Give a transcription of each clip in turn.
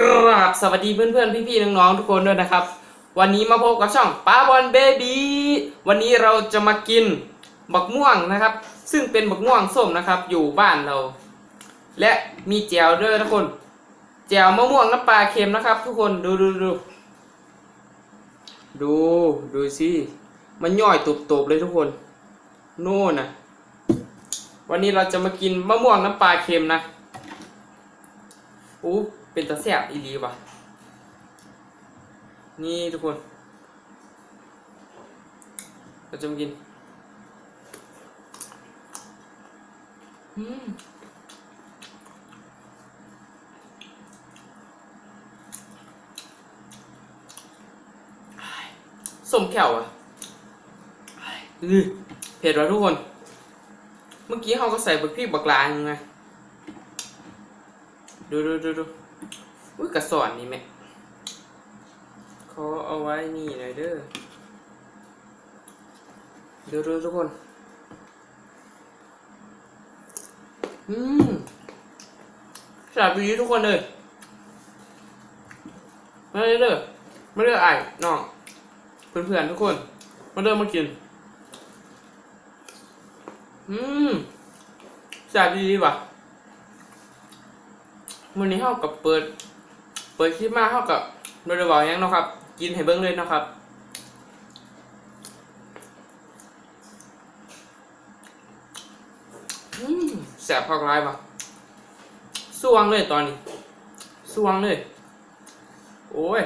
กราบสวัสดีเพื่อนๆ พี่ๆ น้องๆ ทุกคนด้วยนะครับ วันนี้มาพบกับช่องป้าบอลเบบี้วันนี้เราจะมากินบักม่วงนะครับ ซึ่งเป็นบักม่วงส้มนะครับ อยู่บ้านเรา และมีแจวด้วยทุกคน แจวมะม่วงน้ำปลาเค็มนะครับ ทุกคนดูดูดูดูดูสิมันย่อยตุบๆเลยทุกคนนู่นนะวันนี้เราจะมากินมะม่วงน้ำปลาเค็มนะอู้ เป็นตาแซ่บอีหลีว่ะ นี่ทุกคน เราจะมากิน อืมสมแขวอะอือเผ็ดว่ะทุกคน เมื่อกี้เขาก็ใส่บักพริกบักลายังไงดูดูดูดู อุ้ยกระสอนนี่แม่ขอเอาไว้นี่หน่อยเด้อเดูดูทุกคน อืมสลับดีทุกคนเลยมาเลยเด้อมาเด้อไอ้น้องเพื่อนๆทุกคน มาเด้อมากิน อืมสลับดีๆว่ะวันนี้เท่ากับเปิด เปิดคลิปมาเท่ากับโดยบอกยังเนาะครับ กินให้เบิ้งเลยเนาะครับอืมแสบพอกร้ายปะสวงเลยตอนนี้สวงเลย โอ้ย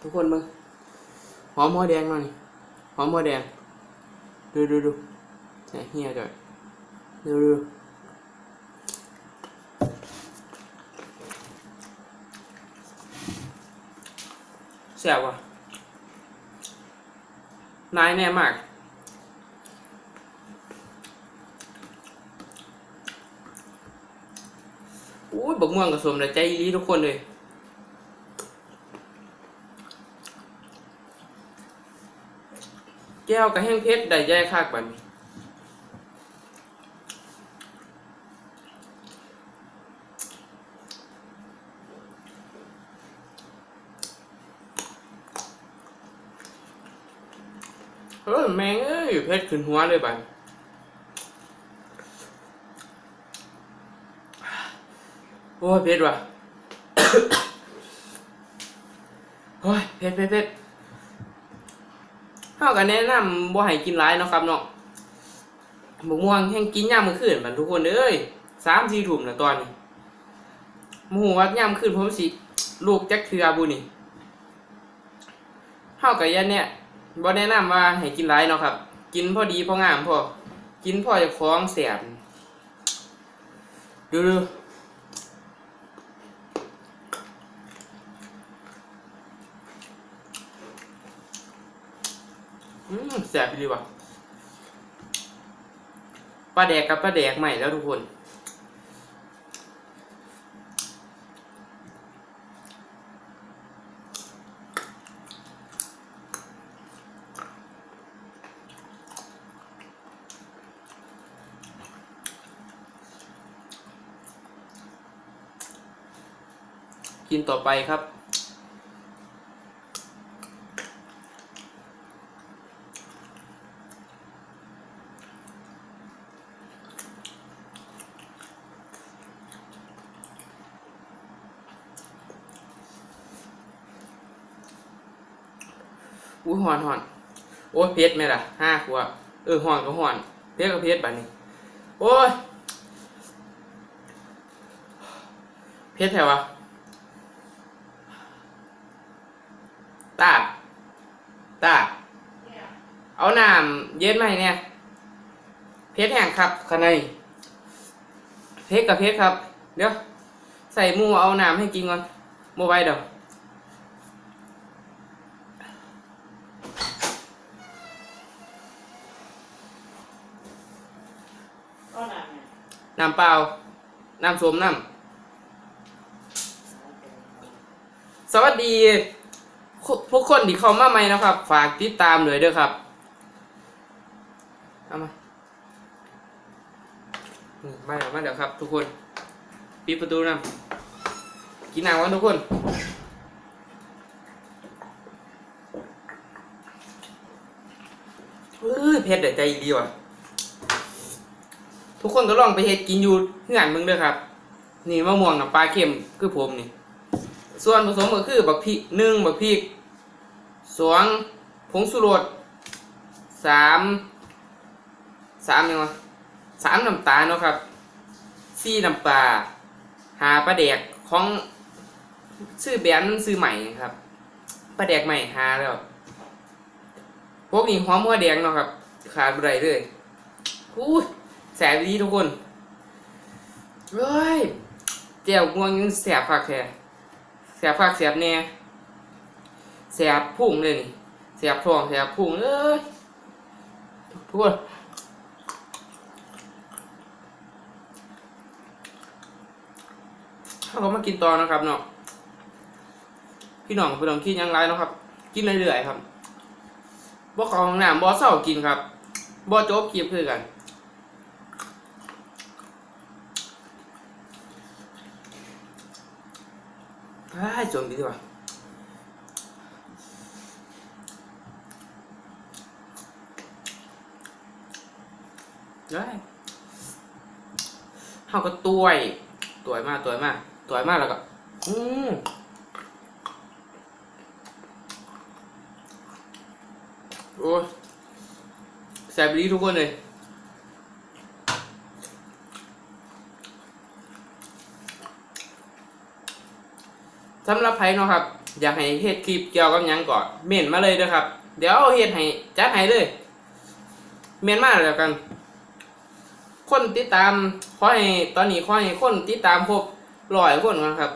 ทุกคนมึงหอมหัวแดงหน่อย หอมหัวแดง ดูดูดูใส่เฮียจ่อยดูดูแซ่บว่ะนายแน่มากอุ้ยบักม่วงกับสมแต่ใจอีหลีทุกคนเลย แก้วกับแห้งเพชรได้แย่คากบัดนี้เฮ้ยแมงเอ้ยเพชรขึ้นหัวเลยบัดโอ้ยเพชรว่ะ โอ้ยเพชรเพชรเพชร เฮาก็แนะนำบ่ให้กินหลายเนาะครับเนาะบกม่วงแห้งกินยามมื้อคืนบัดทุกคนเอ้ย3-4ทุ่มแล้วตอนนี้บ่ฮู้ว่ายามคืนผมสิลูกจักเทือบุนี่เฮาก็อย่าแนะบ่แนะนำว่าให้กินหลายเนาะครับ กินพอดีพองามพอกินพอจะคล้องแสบดูดู อืมแสบไปเลยว่ะปลาแดกกับปลาแดกใหม่แล้วทุกคน กินต่อไปครับ อุ้ยหอนหอนโอ้ยเพชรไหมล่ะห้าขวบเออหอนก็หอนเพชรก็เพชรบัดนี้ โอ้ยเพชรแถวะตาตาเอาน้ำเย็นมาให้เนี่ย เพชรแห้งครับข้างในเพชรกับเพชรครับ เดี๋ยว ใส่มูเอาน้ำให้กินก่อนโมไว้เดี๋ยว ก็หนักไง น้ำเปล่า น้ำส้มน้ำสวัสดีพวกคนที่เข้ามาใหม่นะครับ ฝากติดตามเลยเด้อครับเอามามาเดี๋ยวมาเดี๋ยวครับ ทุกคนปิดประตูนะกินน้ำกันทุกคนเฮ้ยเผ็ดแต่ใจดีว่ะ ทุกคนก็ลองไปเฮ็ดกินอยู่งานมึงเด้อครับ นี่มะม่วงน้ำปลาเค็มคือผมนี่ ส่วนผสมก็คือบักพริกหนึ่งบักพริกสองผงสุรสสามสามยังวะสามน้ำตาลเนาะครับสี่น้ำปลาหาปลาแดกของซื้อแบรนด์ซื้อใหม่ครับปลาแดกใหม่หาแล้วพวกนี้หอมหัวแดงเนาะครับ ขาดบ่ไรเลยอู้ย แสบดีทุกคนเฮ้ยเจียวงวงยังแสบคักแท้แสบคักแสบแน่แสบพุ่งเลยนี่แสบท้องแสบพุ่งเอ้ยทุกคนเขาก็มากินตอนนะครับเนาะพี่น้องพี่น้องกินยังไรเนาะครับ กินเรื่อยๆครับบ่เข้าห้องน้ำบ่เศร้ากินครับบ่จบคลิปคือกัน อ้ายจมดีว่าได้เฮาก็ตวยตัวยมากตัวยมากตัวยมากแล้วก็อืมโอ้ยแซ่บดีทุกคนเลย สำหรับไผเนาะครับ อยากให้เฮ็ดคลิปเกี่ยวกับหยังก่อนเม่นมาเลยเด้อครับ เดี๋ยวเอาเฮ็ดให้จัดให้เลย เม่นมาแล้วกัน คนติดตามขอให้ตอนนี้ขอให้คนติดตามครบร้อยคนก่อนครับ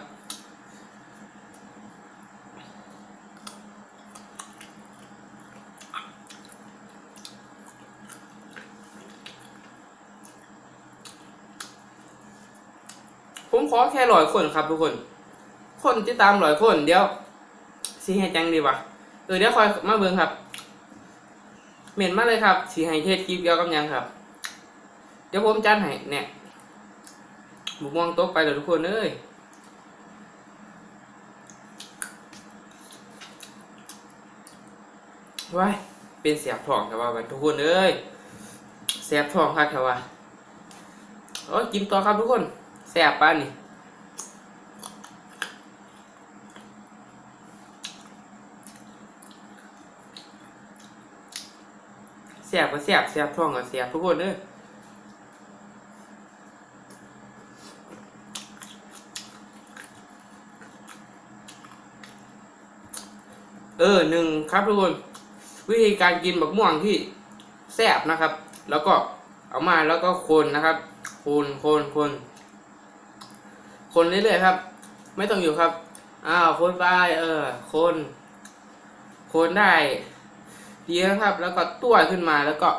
ผมขอแค่ร้อยคนครับทุกคน คนติดตามร้อยคน เดี๋ยวสีให้จังดีวะเออเดี๋ยวคอยมาเบิ่งครับเหม่นมากเลยครับสีให้เทศคลิปเกี่ยวกับยังครับ เดี๋ยวผมจัดให้เนี่ยบุกม่วงโต๊ะไปเลยทุกคนเอ้ยว้ายเป็นเสียบทองแต่ว่าทุกคนเอ้ยเสียบทองครับแต่ว่าโอ้ยกินต่อครับทุกคนแสบป้านี่ เสียบก็เสียบเสียบท้องก็เสียบทุกคนเด้อเออหนึ่งครับทุกคนวิธีการกินบักม่วงที่แซ่บนะครับ แล้วก็เอามาแล้วก็คนนะครับ คนคนคนคนเรื่อยๆครับ ไม่ต้องอยู่ครับอ้าวคนไปเออ คน คนได้ ดีนะครับ แล้วก็ตัวขึ้นมาแล้วก็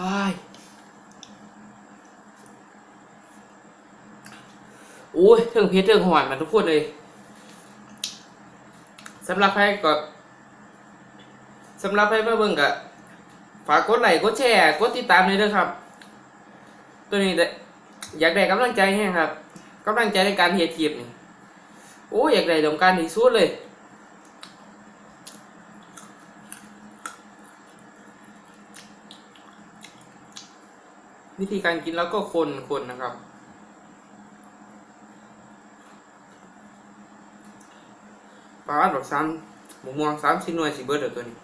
อ้ายโอ้ยเทิงเพชรเทิงหอนมาทุกคนเลยสำหรับใครก็สำหรับใครมาเบิ่งก็ ฝากกดไลค์กดแชร์กดติดตามเลยด้อครับ ตัวนี้อยากได้กำลังใจแห้งครับกำลังใจในการเฮ็ดคลิปนี่โอ้ยอยากได้ตรงการที่สุดเลยวิธีการกินแล้วก็คนคนนะครับ ปลาแบบซ้ำหมูม่วงซ้ำชิ้นหน่วยสีเบิร์ดเดี๋ยวตัวนี้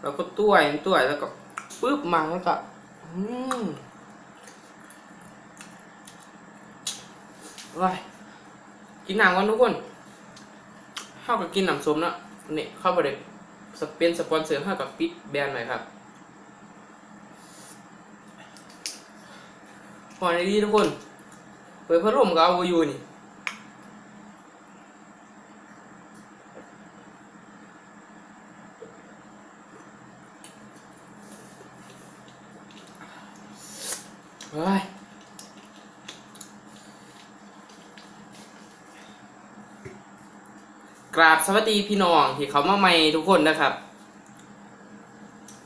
แล้วก็ต้วยต้วยแล้วก็ ปึ๊บมาแล้วก็อืมว้ายกินน้ำกันทุกคนเข้ากับกินน้ำส้มนะนี่เข้าไปเลยสเปนสปอนเซอร์เข้ากับปิดแบรนด์หน่อยครับพอในดีทุกคนเปิดพัดลมก็เอาไว้อยู่นี่ ราบสวัสดีพี่น้องที่เขามาใหม่ทุกคนนะครับ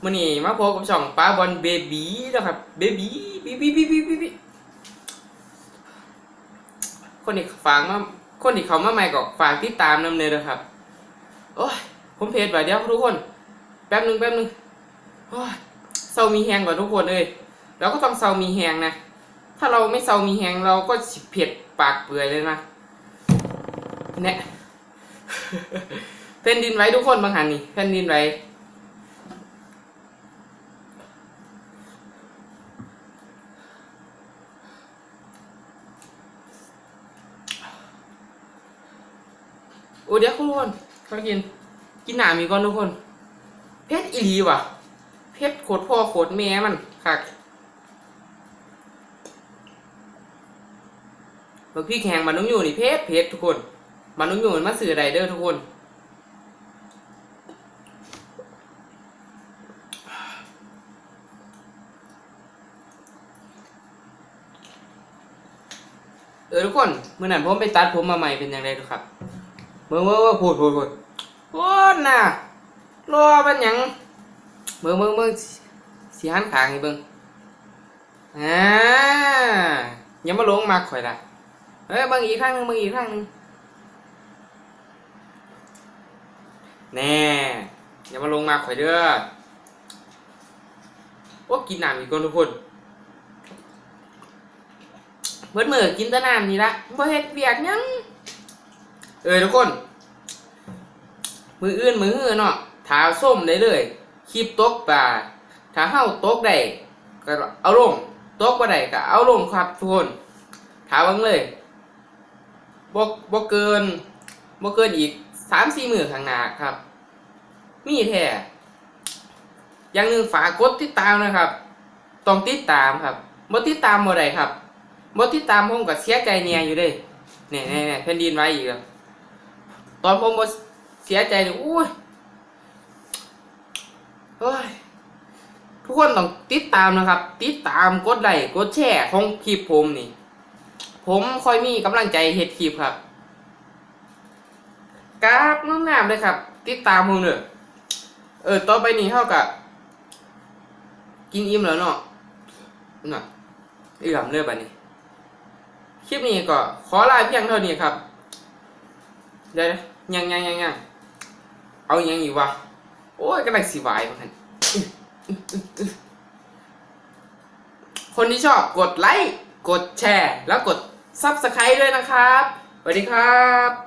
มื่อนี้มาพบกับช่องป้าบอลเบบีนะครับเบบีบีบีบีบีบีบีคนที่ฟังมาคนที่เขามาใหม่ก็ฝากติดตามนำเลยนะครับโอ้ยผมเพจไว้เดี๋ยวทุกคน แป๊บหนึงแป๊บหนึงโอ้ยเศร้ามีแหงกว่าทุกคนเลยเราก็ต้องเศร้ามีแหงนะ ถ้าเราไม่เศร้ามีแหงเราก็เผ็ดปากเปื่อยเลยนะเนี่ย แผ่นดินไหว้ทุกคนบางหันนี่แผ่นดินไหว้โอ้เดี๋ยวทุกคนเขากิน กินหนามีก่อนทุกคน เพชรอีหลีว่ะ เพชรโคตรพ่อโคตรแม่มันคักบักพี่แข่งมันต้องอยู่นี่เพชรเพชรทุกคน มันต้องอยู่มันมาสื่อไรเดอร์ทุกคน เออทุกคนเมื่อนั้นผมไปตัดผมมาใหม่เป็นยังไงทุกครับเมื่อเมื่อมื่อพูดพูดพูดพูดน่ะรอเป็นยังเมื่อเมื่อเมื่อสีหันขางให้เบิ่งอ่าย่ามาลงมาข่อยละเอ้ยเบิ่งอีกข้างนึงเบิ่งอีกข้างนึง แน่อย่ามาลงมาข่อยเด้อโอ้กินน้ำอีกคนทุกคนเบิดมือกินแต่น้ำนี่ละบ่เฮ็ดเวียกยังเออทุกคน มืออื่นมือหื้อเนาะถาส้มได้เลยคลิปตกปลาถ้าเฮาตกได้ก็เอาลงตกบ่ได้ก็เอาลงครับทุกคนถาเบิ่งเลยบ่บ่เกินบ่เกินอีก3-4มื้อข้างหน้าครับ มีแท้อย่างหนึงฝากกดติดตามนะครับ ต้องติดตามครับบ่ติดตามบ่ได้ครับบทที่ตามผมก็เสียใจเนี่ยอยู่เด้เนี่ยเนี่ยเนี่ยแผ่นดินไหวอีกแล้วตอนผมบ่เสียใจนี่อุ้ยเฮ้ยทุกคนต้องติดตามนะครับ ติดตามกดไลค์กดแชร์ของคลิปผมนี่ ผมค่อยมีกำลังใจเฮ็ดคลิปครับกราบงามๆเลยครับ ติดตามผมเด้อ เออ ต่อไปนี้เท่ากับกินอิ่มแล้วเนาะน่ะอื้อมเลยบัดนี้คลิปนี้ก็ขอลาเพียงเท่านี้ครับเดี๋ยวยังยังยังยังเอายังอีกวะโอ้ยกำลังสีวายเหมือนกันคนที่ชอบกดไลค์ กดแชร์ แล้วกดซับสไครต์ด้วยนะครับ สวัสดีครับ